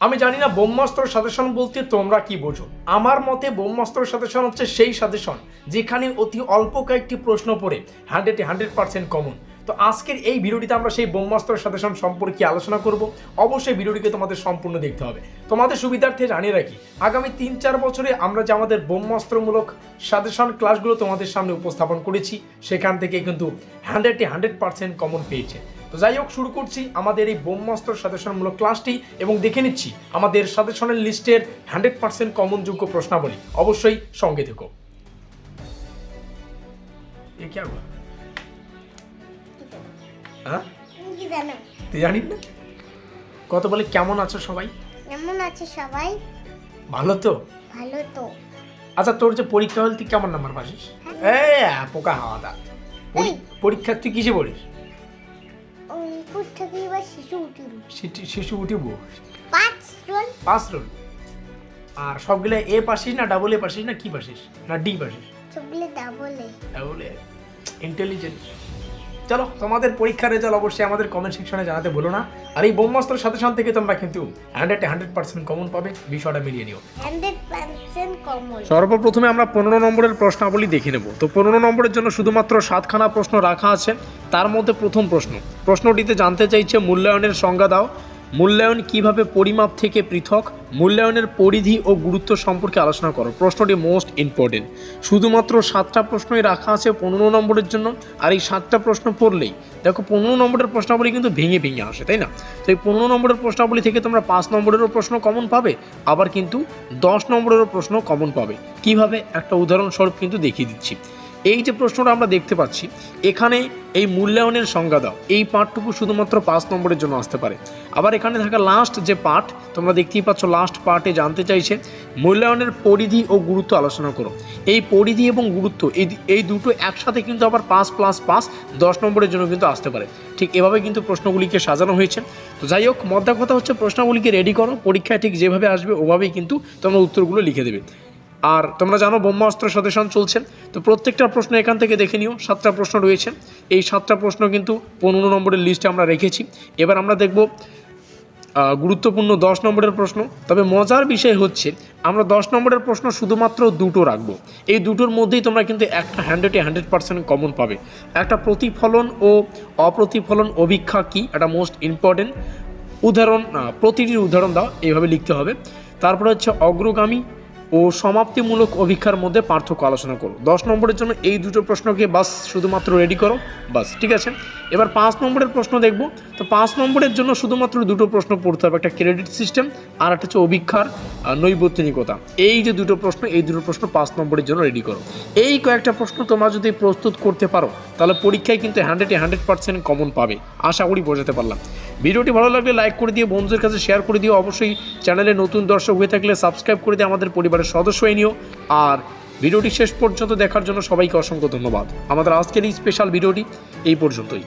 আমি জানি না ব্রহ্মাস্ত্র সাজেশন বলতে তোমরা কি বোঝো। আমার মতে ব্রহ্মাস্ত্র সাজেশন হচ্ছে সেই সাজেশন যেখানে অতি অল্প কয়েকটি প্রশ্ন পড়ে হান্ড্রেডে হান্ড্রেড পার্সেন্ট কমন। তো আজকের এই ভিডিওটিতে আমরা সেই ব্রহ্মাস্ত্র সাজেশন সম্পর্কে আলোচনা করব। অবশ্যই ভিডিওটিকে তোমাদের সম্পূর্ণ দেখতে হবে। তোমাদের সুবিধার্থে জানিয়ে রাখি, আগামী তিন চার বছরে আমরা যে আমাদের ব্রহ্মাস্ত্রমূলক সাজেশন ক্লাসগুলো তোমাদের সামনে উপস্থাপন করেছি, সেখান থেকে কিন্তু হান্ড্রেডে হান্ড্রেড পার্সেন্ট কমন পেয়েছে। তো যাই হোক শুরু করছি আমাদের এই ব্রহ্মাস্ত্র সাজেশনমূলক ক্লাসটি এবং দেখে নিচ্ছি আমাদের সাজেশনের লিস্টের হান্ড্রেড পার্সেন্ট কমনযোগ্য প্রশ্নাবলী। অবশ্যই সঙ্গে থেকো। এ কি হ্যাঁ? তুই জানিস না? কত বলে কেমন আছো সবাই? কেমন আছে সবাই? ভালো তো? ভালো তো। আচ্ছা তোর যে পরীক্ষা হল তুই কেমন নাম্বার পাসিস এই পোকা হাওয়া দা। পরীক্ষা তুই কিসে পড়িস? শিশু উঠিব। পাঁচ রোল। আর সবগুলো এ পাসিস না ডাবল এ পাসিস না কি পাসিস না ডি পাসিস সবগুলো এ ডাবল এ ইন্টেলিজেন্ট চলো তোমাদের পরীক্ষার রেজাল্ট অবশ্যই আমাদের কমেন্ট সেকশনে জানাতে বলো না। আর এই ব্রহ্মাস্ত্রের সাথে সাথে থেকে তোমরা কিন্তু হান্ড্রেড হান্ড্রেড পার্সেন্ট কমন পাবে বিষয়টা মিলিয়ে নিও। সর্বপ্রথমে আমরা পনেরো নম্বরের প্রশ্নাবলী দেখে নেব। তো পনেরো নম্বরের জন্য শুধুমাত্র সাতখানা প্রশ্ন রাখা আছে তার মধ্যে প্রথম প্রশ্ন। প্রশ্নটিতে জানতে চাইছে মূল্যায়নের সংজ্ঞা দাও। মূল্যায়ন কীভাবে পরিমাপ থেকে পৃথক? মূল্যায়নের পরিধি ও গুরুত্ব সম্পর্কে আলোচনা করো। প্রশ্নটি মোস্ট ইম্পর্টেন্ট শুধুমাত্র সাতটা প্রশ্নই রাখা আছে পনেরো নম্বরের জন্য, আর এই সাতটা প্রশ্ন পড়লেই, দেখো পনেরো নম্বরের প্রশ্নাবলী কিন্তু ভেঙে ভেঙে আসে, তাই না? তো এই পনেরো নম্বরের প্রশ্নাবলী থেকে তোমরা পাঁচ নম্বরেরও প্রশ্ন কমন পাবে, আবার কিন্তু দশ নম্বরেরও প্রশ্ন কমন পাবে। কীভাবে? একটা উদাহরণস্বরূপ কিন্তু দেখিয়ে দিচ্ছি। এই যে প্রশ্নটা আমরা দেখতে পাচ্ছি, এখানে এই মূল্যায়নের সংজ্ঞা দাও। এই পার্টটুকু শুধুমাত্র পাঁচ নম্বরের জন্য আসতে পারে। আবার এখানে থাকা লাস্ট যে পার্ট তোমরা দেখতেই পাচ্ছ লাস্ট পার্টে জানতে চাইছে, মূল্যায়নের পরিধি ও গুরুত্ব আলোচনা করো। এই পরিধি এবং গুরুত্ব, এই এই দুটো একসাথে কিন্তু আবার পাঁচ প্লাস পাঁচ, দশ নম্বরের জন্য কিন্তু আসতে পারে। ঠিক এভাবে কিন্তু প্রশ্নগুলিকে সাজানো হয়েছে। তো যাই হোক মদ্দা কথা হচ্ছে প্রশ্নগুলিকে রেডি করো, পরীক্ষায় ঠিক যেভাবে আসবে, ওভাবেই কিন্তু তোমরা উত্তরগুলো লিখে দেবে। আর তোমরা জানো ব্রহ্মাস্ত্র সদেশন চলছে। তো প্রত্যেকটা প্রশ্ন এখান থেকে দেখে নিও, সাতটা প্রশ্ন রয়েছে। এই সাতটা প্রশ্ন কিন্তু পনেরো নম্বরের লিস্টে আমরা রেখেছি। এবার আমরা দেখব গুরুত্বপূর্ণ দশ নম্বরের প্রশ্ন। তবে মজার বিষয় হচ্ছে, আমরা দশ নম্বরের প্রশ্ন শুধুমাত্র দুটো রাখব। এই দুটোর মধ্যেই তোমরা কিন্তু একটা হান্ড্রেডে হান্ড্রেড পার্সেন্ট কমন পাবে। একটা প্রতিফলন ও অপ্রতিফলন অভিক্ষা কি? এটা মোস্ট ইম্পর্টেন্ট উদাহরণ প্রতিটির উদাহরণ দাও, এইভাবে লিখতে হবে। তারপরে হচ্ছে অগ্রগামী ও সমাপ্তিমূলক অভিক্ষার মধ্যে পার্থক্য আলোচনা করো দশ নম্বরের জন্য এই দুটো প্রশ্নকে বাস শুধুমাত্র রেডি করো। বাস ঠিক আছে? এবার পাঁচ নম্বরের প্রশ্ন দেখব। তো পাঁচ নম্বরের জন্য শুধুমাত্র দুটো প্রশ্ন পড়তে হবে একটা ক্রেডিট সিস্টেম আর একটা হচ্ছে অভিক্ষার আহ, এই যে দুটো প্রশ্ন এই দুটো প্রশ্ন পাঁচ নম্বরের জন্য রেডি করো। এই কয়েকটা প্রশ্ন তোমরা যদি প্রস্তুত করতে পারো তাহলে পরীক্ষায় কিন্তু হান্ড্রেডে হান্ড্রেড পার্সেন্ট কমন পাবে। আশা করি বোঝাতে পারলাম। ভিডিওটি ভালো লাগলে লাইক করে দিয়ে বন্ধুদের কাছে শেয়ার করে দিও। অবশ্যই চ্যানেলে নতুন দর্শক হয়ে থাকলে সাবস্ক্রাইব করে দিয়ে আমাদের পরিবারের সদস্য হয়ে নিও। আর ভিডিওটি শেষ পর্যন্ত দেখার জন্য সবাইকে অসংখ্য ধন্যবাদ। আমাদের আজকের এই স্পেশাল ভিডিওটি এই পর্যন্তই।